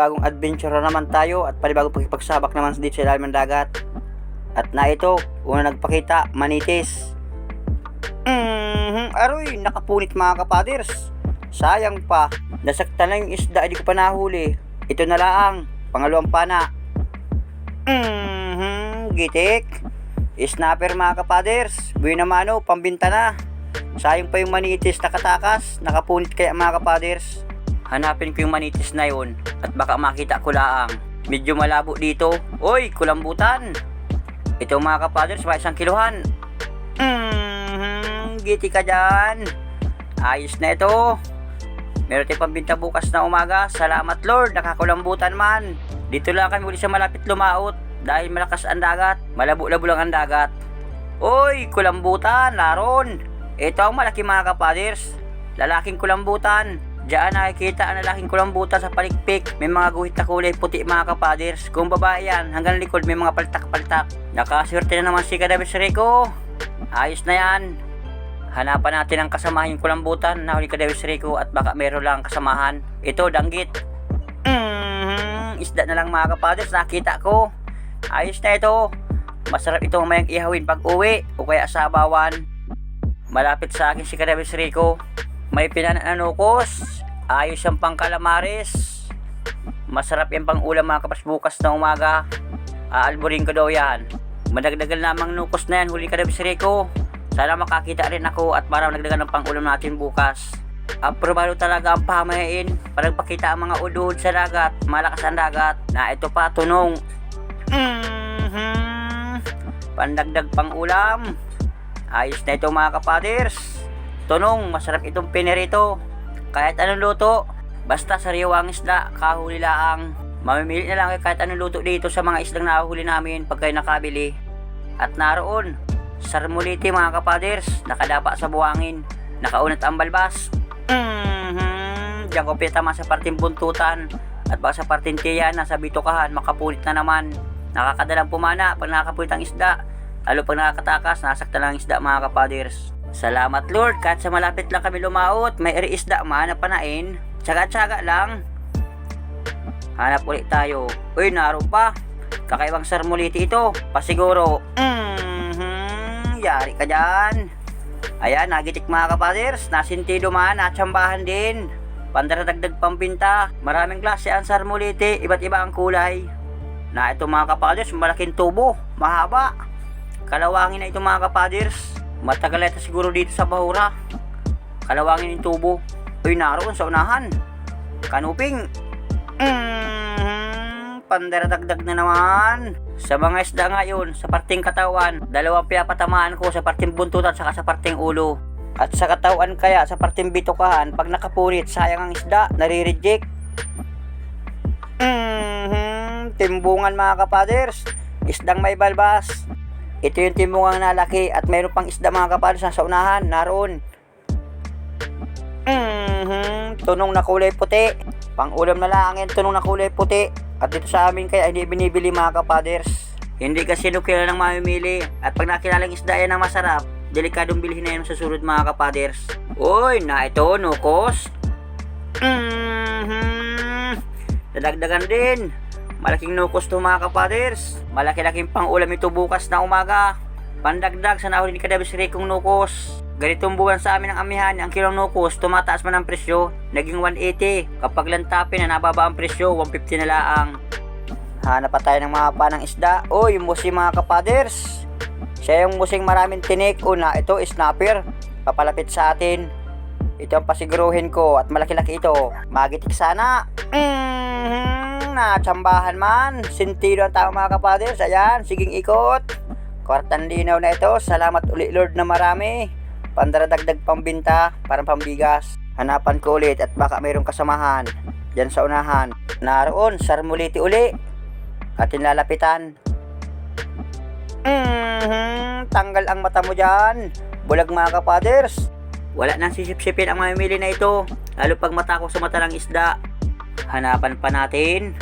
panibagong adventure na naman tayo at panibagong pakipagsabak naman dito sa ilalim ng dagat. At na ito, una nagpakita, manitis. Mhm, aroy, nakapunit mga kapaders. Sayang pa, nasaktan na yung isda, hindi ko pa nahuli. Ito na lang, pangalawang pana. Mhm, gitik. Snapper mga kapaders, buwi na mano, pambinta na. Sayang pa yung manitis na katakas, nakapunit kaya mga kapaders. Hanapin ko yung manitis na yun at baka makita ko laang. Medyo malabo dito. Oy, kulambutan. Ito mga kapaders, may isang kiluhan. Mhm, giti ka dyan. Ayos na ito. Meron tayong pambinta bukas na umaga. Salamat Lord, nakakulambutan man. Dito lang kami uli sa malapit lumaot dahil malakas ang dagat. Malabo-labo lang ang dagat. Oy, kulambutan, naron. Ito ang malaki mga kapaders. Lalaking kulambutan. Diyan nakikita ang lalaking kulambutan sa palikpik. May mga guhit na kulay puti mga kapaders. Kung babae yan, hanggang likod may mga paltak-paltak. Nakaswerte na naman si Kadabes Rico. Ayos na yan. Hanapan natin ang kasamahan kulambutan na huli Kadabes Rico at baka meron lang kasamahan. Ito, danggit. Mhm, isda na lang mga kapaders, nakita ko. Ayos na ito. Masarap ito mayang ihawin pag uwi o kaya sa bawan. Malapit sa akin si Kadabes Rico. May pinananukos. Ayos ang pang calamares. Masarap yung pang ulam mga kapas bukas na umaga. Aalburin ko daw yan. Madagdagal namang nukos na yan huli Kadabes Rico. Sana makakita rin ako at para nagdagan ng pang ulam natin bukas. Aprobado talaga ang pamayain para pakita ang mga udod sa dagat, malakas ang dagat, na ito pa tunong. Mhm. Pandagdag pang ulam. Ayos na ito mga kapaders. Tunong, masarap itong pinerito. Kahit anong luto, basta sariwang isda, kahuli laang. Mamimili na lang kahit anong luto dito sa mga isdang nahuli namin pag kayo nakabili. At naroon, sarmuliti mga kapaders, nakadapa sa buhangin, nakaunat ang balbas. Mhm, diyan ko pinatama sa parting buntutan at baka sa parting tiyan, nasa bitukahan, makapulit na naman. Nakakadalang pumana pag nakakapulit ang isda. Lalo pag nakakatakas, nasaktan ang isda mga kapaders. Salamat Lord, kahit sa malapit lang kami lumaot, may eri isda man na panain. Tsaga-tsaga lang. Hanap ulit tayo. Uy, naroon pa. Kakaibang sarmuliti ito. Pasiguro. Mhm, yari ka dyan. Ayan, nagitik mga kapaders. Nasintido man, natsambahan din. Pandaradagdag pambinta. Maraming klase ang sarmuliti. Iba't iba ang kulay. Na ito mga kapaders, malaking tubo. Mahaba. Kalawangin na ito mga kapaders. Matagal ito siguro dito sa Bahura. Kalawangin yung tubo. Uy, naroon sa unahan. Kanuping. Mm, pandaradagdag na naman. Sa mga isda ngayon, sa parting katawan, dalawang pinapatamaan ko sa parting buntutan saka sa parting ulo. At sa katawan kaya, sa parting bitukahan, pag nakapunit, sayang ang isda, nare-reject. Mhm, timbungan mga kapaders. Isdang may balbas. Ito yung timbungan na laki at mayroon pang isda mga kapaders na sa unahan, naroon. Mhm, tunong na kulay puti. Pang ulam na lang yan, tunong na kulay puti. At dito sa amin kaya hindi binibili mga kapaders. Hindi kasi nukila ng mamimili. At pag nakilalang isda yan na masarap, delikadong bilhin na yan sa surod mga kapaders. Uy, na ito, nukos. Mhm. Dadagdagan din. Malaking nukos to mga kapaders. Malaki-laking pang ulam ito bukas na umaga. Pandagdag sa nahuli ni Kadabis Ricong nukos. Ganitong buwan sa amin ng amihan, ang kilong nukos, tumataas man ang presyo, naging 180. Kapag lantapin na nababa ang presyo, 150 na laang. Hanap pa tayo ng mga panang isda. Yung musing mga kapaders. Siya yung musing maraming tinik. Una, ito, snapper. Papalapit sa atin. Ito ang pasiguruhin ko at malaki-laki ito. Magitik sana. Mm-hmm, natsambahan man. Sintido ang tao mga kapaders. Ayan, siging ikot. Kwartang linaw na ito. Salamat uli Lord na marami. Pandaradagdag pambinta, parang pambigas. Hanapan ko ulit at baka mayroong kasamahan. Diyan sa unahan. Naroon, sarmuliti uli. Atin lalapitan. Mhm, tanggal ang mata mo dyan. Bulag mga kapaders. Wala nang sisip-sipin ang mamimili na ito. Lalo pag mata ko sa mata ng isda. Hanapan pa natin.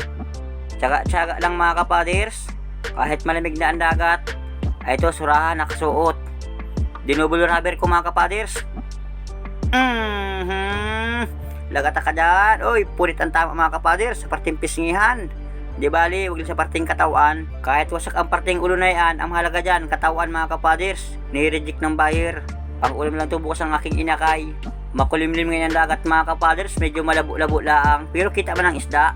Tsaga-tsaga lang mga kapaders. Kahit malamig na ang dagat. Ay ito, surahan, nakasuot. Dinubol rubber ko mga kapaders. Mhm. lagata ka dyan. Uy, punit ang tama mga kapader sa parting pisngihan. Di bali, lang sa parting katawan. Kahit wasak ang parting ulo na yan, ang mahalaga dyan, katawan mga kapaders. Nireject ng buyer. Ang ulam lang to bukas ang aking inakay. Makulimlim ngayon ang dagat mga kapaders, medyo malabo-labo laang. Pero kita man ang isda.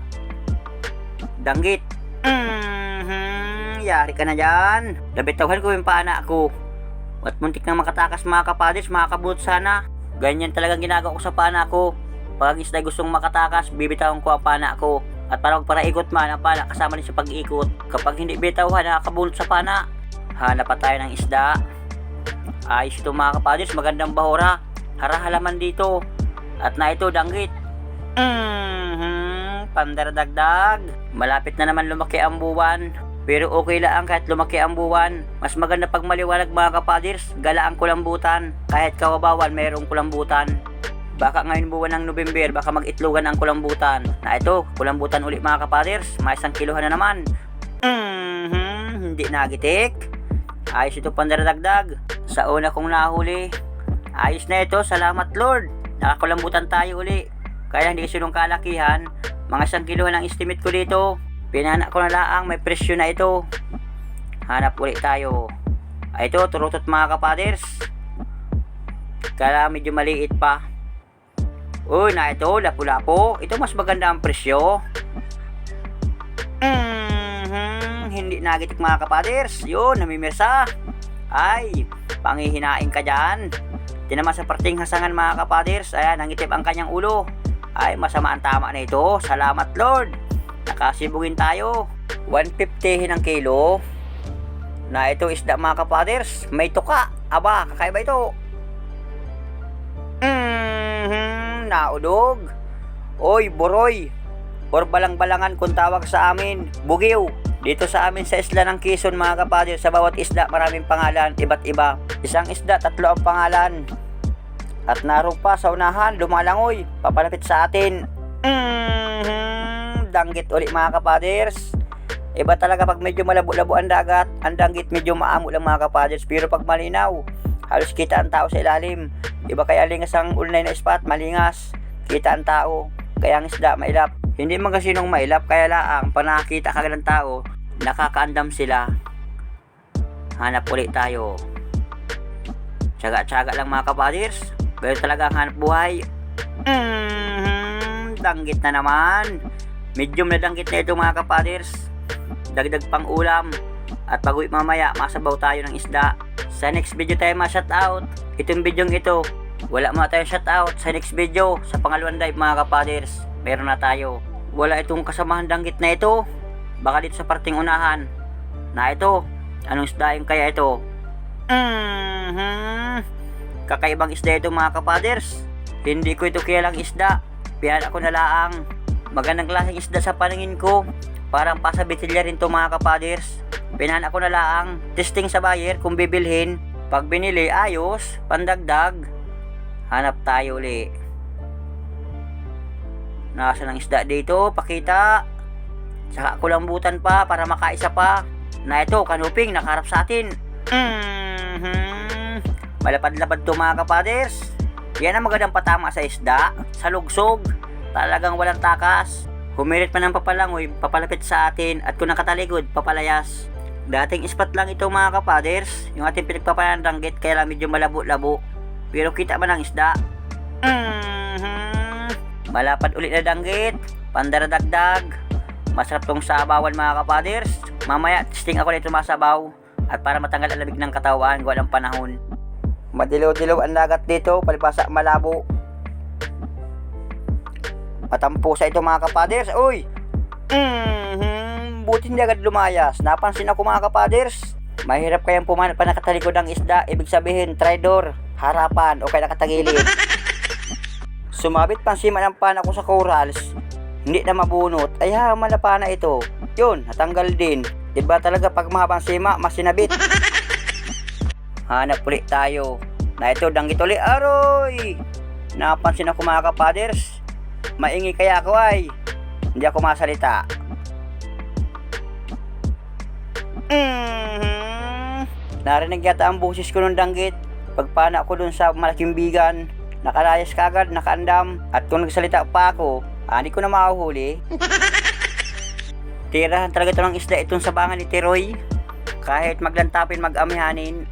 Danggit. Mhm, yari ka na dyan. Nabitawhan ko yung paana ko. At muntik nang makatakas mga kapaders, makakabut sana. Ganyan talagang ginagawa ko sa pana ko. Pag ang isda gustong makatakas, bibitawan ko ang pana ko. At para magparaikot man, ang pana kasama din sa pag-ikot. Kapag hindi bitawan, nakakabulot sa pana. Hanap pa tayo ng isda. Ayos ito mga kapaders, magandang bahura. Harahalaman dito. At na ito, danggit. Mhm, pandaradagdag. Malapit na naman lumaki ang buwan. Pero okay lang kahit lumaki ang buwan. Mas maganda pag maliwanag mga kapaders, gala ang kulambutan. Kahit kawabawan, mayroong kulambutan. Baka ngayon buwan ng November, baka mag-itlogan ang kulambutan. Na ito, kulambutan uli mga kapaders, may isang kiluhan na naman. Mhm, hindi nagitik. Ayos ito pandaradagdag. Sa una kong nahuli. Ayos na ito, salamat Lord. Nakakulambutan tayo uli. Kaya hindi silong kalakihan. Mga isang kiluhan ang estimate ko dito. Pinana ko na laang may presyo na ito. Hanap ulit tayo. Ay ito, turutot mga kapaders. Kala medyo maliit pa. Uy, na ito, lapu-lapo. Ito mas maganda ang presyo. Mhm, hindi nagitik mga kapaders. Yun, namimirsa. Ay, pangihinain ka dyan. Tinaman sa parting hasangan mga kapaders. Ayan, nangitip ang kanyang ulo. Ay, masama ang tama na ito. Salamat Lord. Nakasibugin tayo. 150 ng kilo. Na ito isda mga kapaders. May tuka. Aba, kakaiba ito. Mhm, naudog. Oy, boroy. Or balang-balangan kung tawag sa amin. Bugiw. Dito sa amin sa isla ng Quezon mga kapader, sa bawat isda maraming pangalan, iba't iba. Isang isda, tatlo ang pangalan. At naroon pa sa unahan, lumalangoy, papalapit sa atin. Mhm, danggit uli mga kapaders. Iba talaga pag medyo malabo-labo ang dagat, ang danggit medyo maamo lang mga kapaders. Pero pag malinaw, halos kita ang tao sa ilalim. Iba kaya lingas ang ulnay na spot, malingas. Kita ang tao, kaya ang isda mailap. Hindi man kasi nung mailap, kaya laang pag nakakita ka ng tao, nakakaandam sila. Hanap ulit tayo. Tsaga-tsaga lang mga kapaders. Ganyan talaga ang hanap buhay. Mhm, danggit na naman. Medium na danggit na ito mga kapaders. Dagdag pang ulam. At pag uwi mamaya, masabaw tayo ng isda. Sa next video tayo ma-shoutout. Itong video ito, wala mo tayo shoutout. Sa next video, sa pangalawang dive mga kapaders, meron na tayo. Wala itong kasamahan danggit na ito. Baka dito sa parting unahan. Na ito, anong isda yung kaya ito? Mhm. Kakaibang isda ito mga kapaders. Hindi ko ito kilalang isda. Piyan ako na laang. Magandang klaseng isda sa paningin ko. Parang pasabitilya rin to mga kapaders. Pinan ako na laang. Testing sa buyer kung bibilhin. Pag binili, ayos. Pandagdag. Hanap tayo uli. Nasa ng isda dito? Pakita. Saka kulambutan pa para makaisa pa. Na ito, kanuping, nakaharap sa atin. Mhm. Malapad-lapad to mga kapaders. Yan ang magandang patama sa isda, sa lugsog. Talagang walang takas. Humirit pa ng papalangoy, papalapit sa atin at kung nakataligod, papalayas. Dating ispat lang ito mga kapaders, yung ating pinagpapalandanggit kaya lang medyo malabo-labo. Pero kita man ang isda. Mhm. Malapad ulit na danggit, pandaradagdag. Masarap tong sabawan mga kapaders. Mamaya, testing ako nito masabaw. At para matanggal ang lamig ng katawan, gawa ng panahon. Madilaw-dilaw ang dagat dito, palipasa malabo. Matampusa ito mga kapaders. Uy! Mhm, buti hindi agad lumayas. Napansin ako mga kapaders. Mahirap kayang pumanat pa nakatalikod ng isda. Ibig sabihin, traitor, harapan, o kaya nakatagilid. Sumabit pansima ng pana ko sa corals. Hindi na mabunot. Ay ha, malapa na ito. Yun, natanggal din. Diba talaga pag mahabang sima, mas sinabit. Hanap ulit tayo. Na ito, danggit ulit. Aroy! Napansin ako mga kapaders. Maingi kaya ako ay. Hindi ako masalita. Mhm. Narinig yata ang boses ko ng danggit. Pagpana ako dun sa malaking bigan. nakalayas kagad, nakaandam. At kung nagsalita pa ako, ah, hindi ko na mahuhuli. Tirahan talaga ito ng isda itong sabangan ni Tiroy. Kahit maglantapin, mag-amihanin.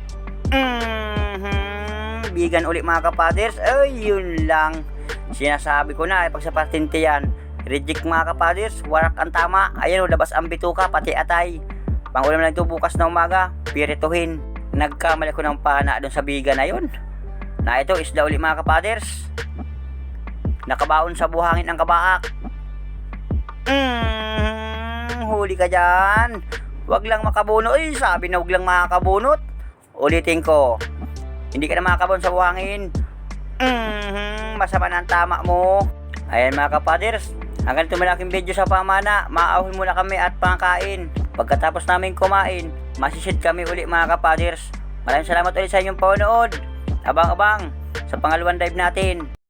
Mhm, Bigan uli mga kapaders. Ay, yun lang. Sinasabi ko na, pag sa patinte yan, reject mga kapaders, warak ang tama. Ayan o, labas ang bituka, pati atay. Pangulam lang ito bukas na umaga, pirituhin. Nagkamali ko ng pana doon sa biga na yun. Na ito, isda uli mga kapaders. Nakabaon sa buhangin ang kabaak. Mm, huli ka dyan. Huwag lang makabuno. Ay, sabi na huwag lang makakabunot. Ulitin ko. Hindi ka na makakabon sa buhangin. Mhm, masama na ang tama mo. Ayan mga kapaders, hanggang ito malaking video sa pamana, maauhin muna kami at pangkain. Pagkatapos namin kumain, masisid kami uli mga kapaders. Maraming salamat ulit sa inyong panonood. Abang-abang sa pangalawang dive natin.